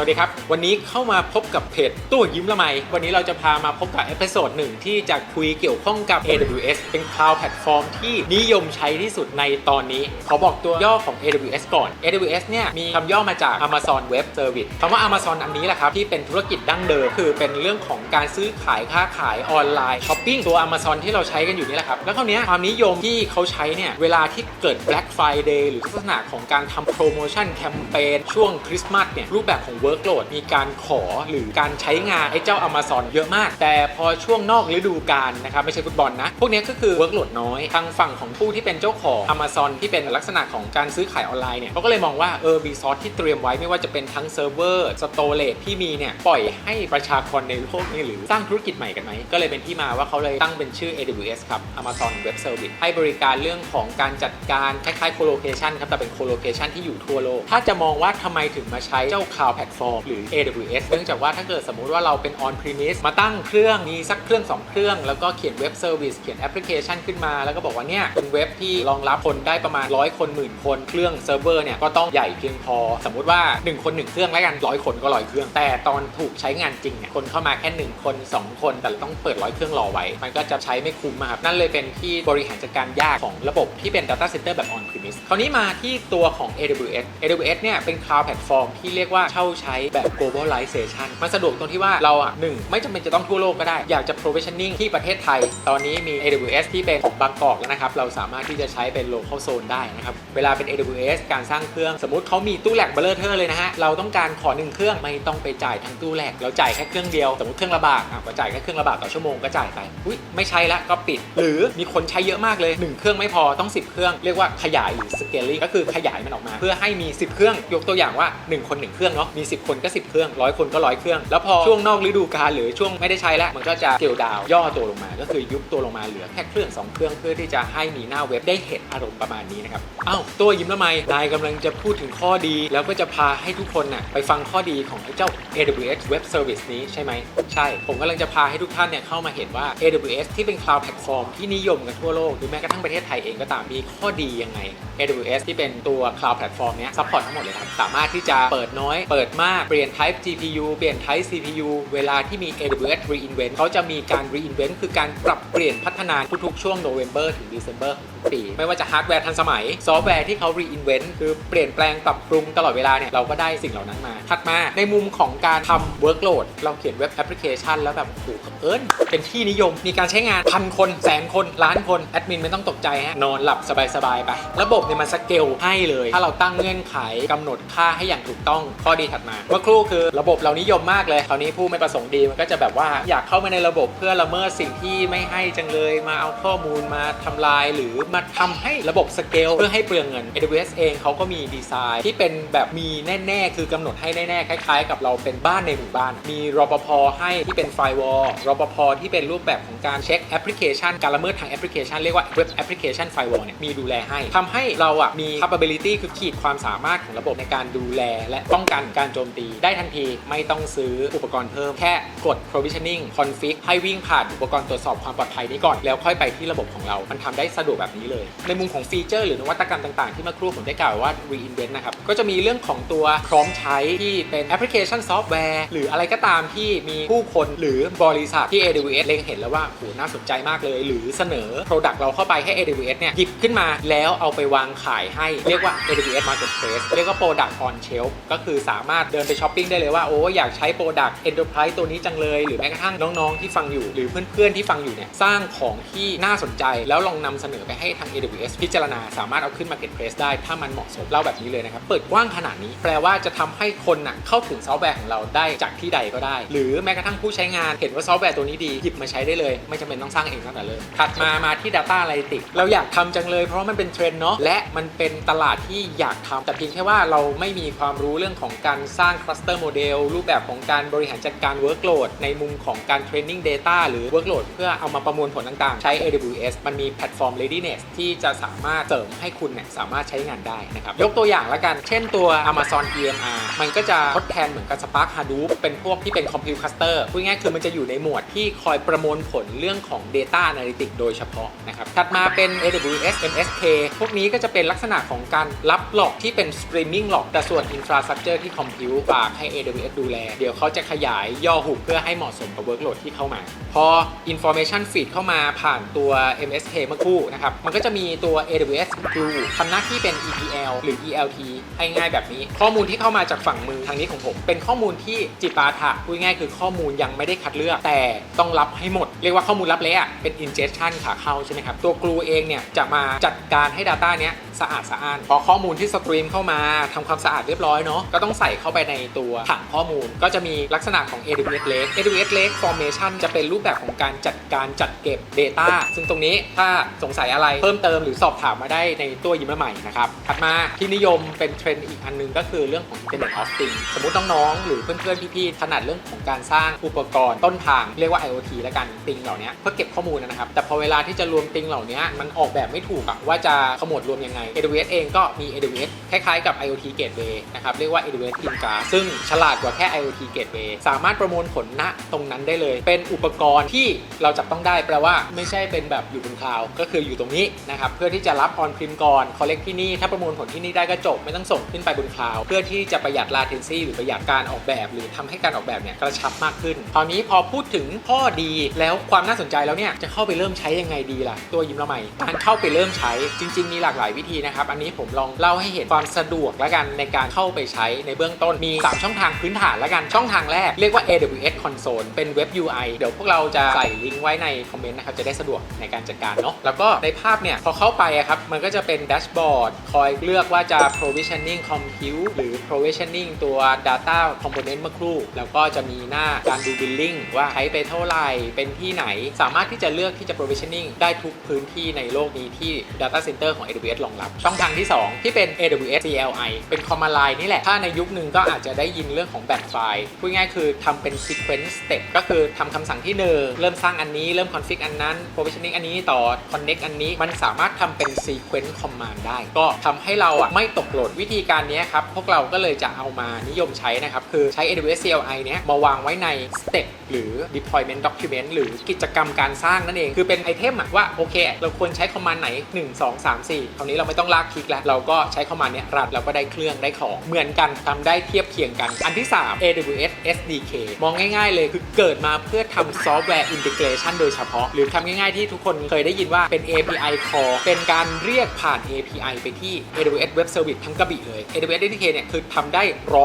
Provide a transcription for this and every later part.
วัสดีครับ วันนี้เข้ามาพบกับเพจตู้ยิ้มละไม วันนี้เราจะพามาพบกับเอพิโซดหนึ่งที่จะคุยเกี่ยวข้องกับ AWS เป็น Cloud Platform ที่นิยมใช้ที่สุดในตอนนี้ ขอบอกตัวย่อของ AWS ก่อน AWS เนี่ยมีคำย่อมาจาก Amazon Web Service คำว่า Amazon อันนี้แหละครับ ที่เป็นธุรกิจดั้งเดิม คือเป็นเรื่องของการซื้อขายค้าขายออนไลน์ช้อปปิ้งตัว Amazon ที่เราใช้กันอยู่นี่แหละครับแล้วคราวนี้ความนิยมที่เขาใช้เนี่ยเวลาที่เกิด Black Friday หรือลักษณะของการทำโปรโมชั่นแคมเปญช่วงคริสต์มาสเนี่ยรูปแบบของ Workload มีการขอหรือการใช้งานไอ้เจ้า Amazon เยอะมาก แต่พอช่วงนอกฤดูกาลนะครับไม่ใช่ฟุตบอลนะ พวกนี้ก็คือ Workload น้อย ทางฝั่งของผู้ที่เป็นเจ้าของ Amazon ที่เป็นลักษณะของการซื้อขายออนไลน์เนี่ยเขาก็เลยมองว่าเออรีซอสที่เตรียมไว้ไม่ว่าจะเป็นทั้งเซิร์ฟเวอร์สโตเลจที่มีเนี่ยปล่อยให้ประชากรในโลกนี้หรือสร้างธุรกิจใหม่กันไหมก็เลยเป็นที่มาว่าเขาเลยตั้งเป็นชื่อ AWS ครับ Amazon Web Service ให้บริการเรื่องของการจัดการคล้ายๆ co-location ครับแต่เป็น co-location ที่อยู่ทั่วโลกถ้าจะมองว่าทำไมถึงมาใช้เจ้า Cloud Platform หรือ AWS เนื่องจากว่าถ้าเกิดสมมุติว่าเราเป็น on premise มาตั้งเครื่องมีสักเครื่อง 2 เครื่อง แล้วก็เขียนเว็บเซอร์วิสเขียนแอปพลิเคชันขึ้นมา แล้วก็บอกว่าเนี่ยเป็นเว็บที่รองรับคนได้ประมาณ100คนหมื่นคนเครื่องเซิร์ฟเวอร์เนี่ยก็ต้องใหญ่เพียงพอ สมมุติว่า 1 คน 1 เครื่องแล้วกันร้อยคนก็ร้อยเครื่อง แต่ตอนถูกใช้งานจริงเนี่ยคนเข้ามาแค่ 1 คน 2 คน แต่ต้องเปิดร้อยเครื่องรอไว้ มันก็จะใช้ไม่คุ้มครับนั่นเลยเป็นที่บริหารจัดการยากของระบบที่เป็น Data Center แบบ on premise คราวนี้มาที่ตัวของ AWS AWS เนี่ยเป็น cloud platform ที่เรียกว่าเช่าใช้แบบ globalization มันสะดวกตรงที่ว่าเราอะหนึ่งไม่จำเป็นจะต้องทั่วโลกก็ได้ อยากจะ provisioning ที่ประเทศไทย ตอนนี้มี AWS ที่เป็นของบางกอกแล้วนะครับ เราสามารถที่จะใช้เป็น local zone ได้นะครับ เวลาเป็น AWS การสร้างเครื่อง สมมติเขามีตู้แหลกเบลเลอร์เทอร์เลยนะฮะ เราต้องการขอหนึ่งเครื่องไม่ต้องไปจ่ายทั้งตู้แหลกเราจ่ายแค่เครื่องเดียว สมมติเครื่องละบาทอะก็จ่ายแค่เครื่องละบาทต่อชั่วโมงก็จ่ายไปอุ้ยไม่ใช่ละก็ปิด หรือมีคนใช้เยอะมากเลยหนึ่งเครื่องไม่พอต้อง 10 เครื่องเรียกว่าขยายหรือ scaling ก็คือขยายมันออกมา เพื่อให้มี 10 เครื่องยกตัวอย่างว่า 1 คน 1 เครื่องเนาะมี10คนก็ 10 เครื่องร้อยคนก็ร้อยเครื่อง แล้วพอช่วงนอกฤดูกาลหรือช่วงไม่ได้ใช้แล้ว มันก็จะเกลดาว ย่อตัวลงมา ก็คือยุบตัวลงมาเหลือแค่เครื่อง 2 เครื่องเพื่อที่จะให้มีหน้าเว็บได้เห็นอารมณ์ประมาณนี้นะครับอ้าวตัวยิ้มละไมนายกำลังจะพูดถึงข้อดี แล้วก็จะพาให้ทุกคนน่ะไปฟังข้อดีของเจ้า AWS Web Service นี้ใช่ไหมใช่ ผมกำลังจะพาให้ทุกท่านเนี่ยเข้ามาเห็นว่า AWS ที่เป็น Cloud Platform ที่นิยมกันทั่วโลกหรือแม้กระทั่งประเทศไทยเองก็ตามมีข้อดียังไง AWS ที่เป็นตัว Cloud Platform เนี้ยซัพพอร์ตทั้งหมดเลยครับสามารถที่จะเปิดน้อยเปิดมาก เปลี่ยน Type GPU เปลี่ยน Type CPU เวลาที่มี AWS Reinvent เขาจะมีการ Reinvent คือการปรับเปลี่ยนพัฒนาทุกๆ ช่วง November ถึง December ของทุกปี ไม่ว่าจะฮาร์ดแวร์ทันสมัย ซอฟต์แวร์ที่เขา Reinvent คือเปลี่ยนแปลงปรับปรุงตลอดเวลาเนี่ย เราก็ได้สิ่งเหล่านั้นมา ถัดมาในมุมของการทำ workload เราเขียนเว็บแอปพลิเคชันแล้วแบบโอ้โหเอิญเป็นที่นิยม มีการใช้งานพันคนแสนคนล้านคนแอดมินไม่ต้องตกใจฮะนอนหลับสบายๆไประบบเนี่ยมันสเกลให้เลย ถ้าเราตั้งเงื่อนไขกำหนดค่าให้อย่างถูกต้องข้อดีถัดมาเมื่อครู่คือระบบเรานิยมมากเลยคราวนี้ผู้ไม่ประสงค์ดีมันก็จะแบบว่าอยากเข้ามาในระบบเพื่อละเมิดสิ่งที่ไม่ให้จังเลยมาเอาข้อมูลมาทำลาย หรือมาทำให้ระบบสเกลเพื่อให้เปลืองเงิน AWS เองเขาก็มีดีไซน์ที่เป็นแบบมีแน่ๆ คือกำหนดให้แน่ๆ คล้ายๆ กับเราเป็นบ้านในหมู่บ้าน มีรปภให้ที่เป็นไฟวอลรปภที่เป็นรูปแบบของการเช็คแอปพลิเคชัน การละเมิดทางแอปพลิเคชันเรียกว่าเว็บแอปพลิเคชันไฟวอลเนี่ยมีดูแลให้ทำให้เราอะมี capability คือขีดความสามารถของระบบในการดูแล และป้องกันการโจมตีได้ทันทีไม่ต้องซื้ออุปกรณ์เพิ่มแค่กด provisioning config ให้วิ่งผ่านอุปกรณ์ตรวจสอบความปลอดภัยนี้ก่อน แล้วค่อยไปที่ระบบของเรา มันทำได้สะดวกแบบนี้เลย ในมุมของฟีเจอร์หรือนวัตกรรมต่างๆ ที่เมื่อครู่ผมได้กล่าวว่า reinvent นะครับ ก็จะมีเรื่องของตัวพร้อมใช้ที่เป็นแอปพลิเคชันซอฟต์แวร์หรืออะไรก็ตามที่มีผู้คนหรือบริษัทที่ AWS เล็งเห็นแล้วว่าโหน่าสนใจมากเลย หรือเสนอ Product เราเข้าไปให้ AWS เนี่ยหยิบขึ้นมาแล้วเอาไปวางขายให้เรียกว่า AWS Marketplace เรียกว่า Product on Shelf ก็คือสามารถเดินไปช้อปปิ้งได้เลยว่าโอ้อยากใช้ Product Enterprise ตัวนี้จังเลย หรือแม้กระทั่งน้องๆที่ฟังอยู่ หรือเพื่อนๆที่ฟังอยู่เนี่ยสร้างของที่น่าสนใจ แล้วลองนำเสนอไปให้ทาง AWS พิจารณา สามารถเอาขึ้น Marketplace ได้ถ้ามันเหมาะสมเล่าแบบนี้เลยนะครับ เปิดกว้างขนาดนี้แปลว่าจะทำให้คนน่ะเข้าถึงซอฟต์แวร์ของเราได้จากที่ใดก็ได้ หรือแม้กระทั่งผู้ใช้งานเห็นว่าซอฟต์แวร์ตัวนี้ดีหยิบมาใช้ได้เลย ไม่จำเป็นต้องสร้างเองตั้งแต่เริ่มถัดมามาที่ Data Analytics เราอยากทำจังเลย เพราะว่ามันเป็นเทรนด์เนาะและมันเป็นตลาดที่อยากทำแต่เพียงแค่ว่าเราไม่มีความรู้เรื่องของการสร้าง cluster model รูปแบบของการบริหารจัดการ workload ในมุมของการ training data หรือ workload เพื่อเอามาประมวลผลต่างๆ ใช้ AWS มันมี platform readiness ที่จะสามารถเสริมให้คุณเนี่ยสามารถใช้งานได้นะครับ ยกตัวอย่างละกัน เช่นตัว Amazon EMR มันก็จะทดแทนเหมือนกับ Spark Hadoop เป็นพวกที่เป็น compute cluster พูดง่ายๆคือมันจะอยู่ในหมวดที่คอยประมวลผลเรื่องของ data analytics โดยเฉพาะนะครับ ถัดมาเป็น AWS MSK พวกนี้ก็จะเป็นลักษณะของการรับหลอกที่เป็น streaming หลอกแต่ส่วน infrastructure ที่ compute build ฝากให้ AWS ดูแล เดี๋ยวเขาจะขยายย่อหุบเพื่อให้เหมาะสมกับ workload ที่เข้ามา พอ information feed เข้ามาผ่านตัว MSK เมื่อคู่นะครับ มันก็จะมีตัว AWS Glue ทำหน้าที่เป็น ETL หรือ ELT ให้ง่ายแบบนี้ ข้อมูลที่เข้ามาจากฝั่งมือทางนี้ของผม เป็นข้อมูลที่จิปาถะพูดง่ายคือข้อมูลยังไม่ได้คัดเลือก แต่ต้องรับให้หมด เรียกว่าข้อมูลรับเละอะเป็น ingestion ขาเข้าใช่ไหมครับ ตัว Glue เองเนี่ยจะมาจัดการให้ Data เนี้ยสะอาดสะอ้านพอข้อมูลที่สตรีมเข้ามาทำความสะอาดเรียบร้อยเนาะก็ต้องใส่เข้าไปในตัวถังข้อมูล ก็จะมีลักษณะของ AWS Lake AWS Lake Formation จะเป็นรูปแบบของการจัดการจัดเก็บ Data ซึ่งตรงนี้ถ้าสงสัยอะไรเพิ่มเติมหรือสอบถามมาได้ในตัวยิ้มะใหม่นะครับถัดมาที่นิยมเป็นเทรนด์อีกอันหนึงก็คือเรื่องของ Internet of Things สมมติน้องๆหรือเพื่อนๆพี่ๆถนัดเรื่องของการสร้างอุปกรณ์ต้นทางเรียกว่า IoT แล้วกันติงเหล่านี้เพื่อเก็บข้อมูลนะครับ แต่พอเวลาที่จะรวมติงเหล่านี้มันออกแบบไม่ถูกอะว่าจะขมวดรวมยังไง AWS เองก็มี AWS คล้ายๆกับ IoT Gateway นะครับเรียกว่า AWS Intra ซึ่งฉลาดกว่าแค่ IoT Gateway สามารถประมวลผลณตรงนั้นได้เลย เป็นอุปกรณ์ที่เราจับต้องได้แปลว่าไม่ใช่เป็นแบบอยู่บนคลาวก็คืออยู่ตรงนี้นะครับเพื่อที่จะรับ on prem ก่อน collect ที่นี่ถ้าประมวลผลที่นี่ได้ก็จบไม่ต้องส่งขึ้นไปบนคลาวเพื่อที่จะประหยัด latency หรือประหยัดการออกแบบ หรือทำให้การออกแบบเนี่ยกระชับมากขึ้นคราวนี้พอพูดถึงข้อดีแล้วความน่าสนใจแล้วเนี่ยจะเข้าไปเริ่มใช้ยังไงดีล่ะตัวยิ้มละใหม่การเข้าไปเริ่มใช้จริง ๆ มีหลากหลายวิธีนะครับอันนี้ผมลองเล่าให้เห็นความสะดวกแล้วกันในการเข้าไปใช้ในเบื้องต้นมี 3 ช่องทางพื้นฐานแล้วกันช่องทางแรกเรียกว่า AWS Console เป็นเว็บ UI เดี๋ยวพวกเราจะใส่ลิงก์ไว้ในคอมเมนต์นะครับจะได้สะดวกในการจัดการเนาะแล้วก็ในภาพเนี่ยพอเข้าไปอะครับมันก็จะเป็นแดชบอร์ดคอยเลือกว่าจะ provisioning compute หรือ provisioning ตัว data component เมื่อครู่ แล้วก็จะมีหน้าการดู billing ว่าใช้ไปเท่าไหร่เป็นที่ไหน สามารถที่จะเลือกที่จะ provisioning ได้ทุกพื้นที่ในโลกนี้ที่ data center ของ AWS รองรับ ช่องทางที่ 2 ที่เป็น AWS CLI เป็น command line นี่แหละ ถ้าในยุคหนึ่งก็็อาจจะได้ยินเรื่องของแบ่งไฟล์พูดง่ายคือทำเป็น sequence step ก็คือทำคำสั่งที่ 1 เริ่มสร้างอันนี้ เริ่ม config อันนั้น provisioning อันนี้ต่อ connect อันนี้มันสามารถทำเป็น sequence command ได้ ก็ทำให้เราอะไม่ตกโหลดวิธีการนี้ครับ พวกเราก็เลยจะเอามานิยมใช้นะครับ คือใช้ AWS CLI เนี้ยมาวางไว้ใน step หรือ deployment document หรือกิจกรรมการสร้างนั่นเอง คือเป็นไอเทมอะว่าโอเค เราควรใช้คอมมานด์ไหน 1 2 3 4คราวนี้เราไม่ต้องลากคลิกแล้ว เราก็ใช้คอมมานด์เนี้ยรันเราก็ได้เครื่องได้ของ เหมือนกันทำได้เทียบเคียงกัน อันที่ 3 AWS SDK มองง่าย ๆ เลยคือเกิดมาเพื่อทำซอฟต์แวร์อินทิเกรชันโดยเฉพาะ หรือทำง่ายๆที่ทุกคนเคยได้ยินว่าเป็น API call เป็นการเรียกผ่าน API ไปที่ AWS Web Service ทั้งกระบี่เลย AWS SDK เนี่ยคือทำได้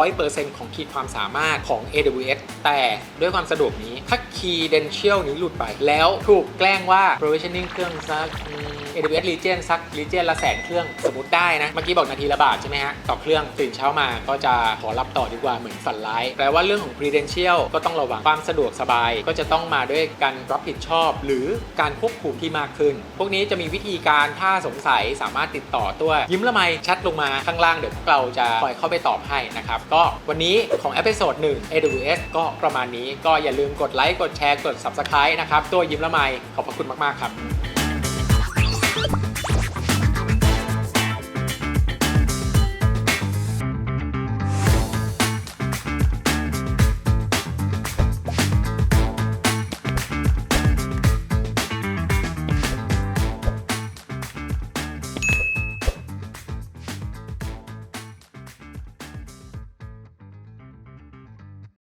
100%ของขีดความสามารถของ AWS แต่ด้วยความสะดวกนี้ ถ้า credential นี้หลุดไปแล้วถูกแกล้งว่า provisioning เครื่องซัก AWS Region สัก Region ละแสนเครื่องสมมติได้นะ เมื่อกี้บอกนาทีละบาทใช่ไหมฮะ ต่อเครื่องตื่นเช้ามาก็จะขอรับต่อดีกว่าเหมือนฝันร้าย แปลว่าเรื่องของ credential ก็ต้องระวังความสะดวกสบาย ก็จะต้องมาด้วยการรับผิดชอบ หรือการควบคุมที่มากขึ้น พวกนี้จะมีวิธีการถ้าสงสัยสามารถติดต่อตัว ยิ้มละไมแชทลงมาข้างล่างเดี๋ยวพวกเราจะคอยเข้าไปตอบให้นะครับก็วันนี้ของเอพิโซด1 AWS ก็ประมาณนี้ก็อย่าลืมกดไลค์กดแชร์กด Subscribe นะครับตัวยิ้มละไมขอบพระคุณมาก ๆ ครับ